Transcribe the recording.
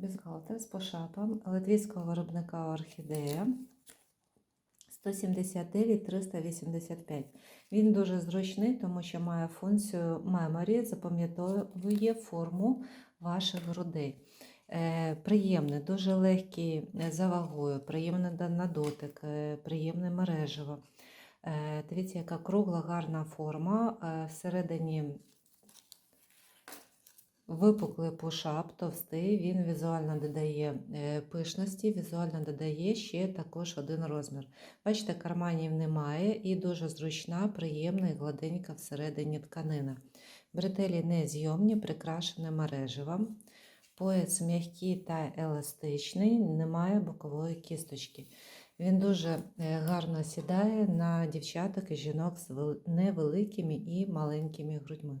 Бюстгальтер з пошапом литвійського виробника Орхідея 179 385. Він дуже зручний, тому що має функцію memory, запам'ятовує форму ваших грудей. Е, приємний, дуже легкий е, за вагою, приємний на дотик, е, приємне мережево. Дивіться, яка кругла, гарна форма. Всередині Випуклий пушап, товстий, він візуально додає е, пишності, візуально додає ще також один розмір. Бачите, карманів немає і дуже зручна, приємна і гладенька всередині тканина. Бретелі незйомні, прикрашені мереживом. Пояс м'який та еластичний, немає бокової кісточки. Він дуже е, гарно сідає на дівчаток і жінок з невеликими і маленькими грудьми.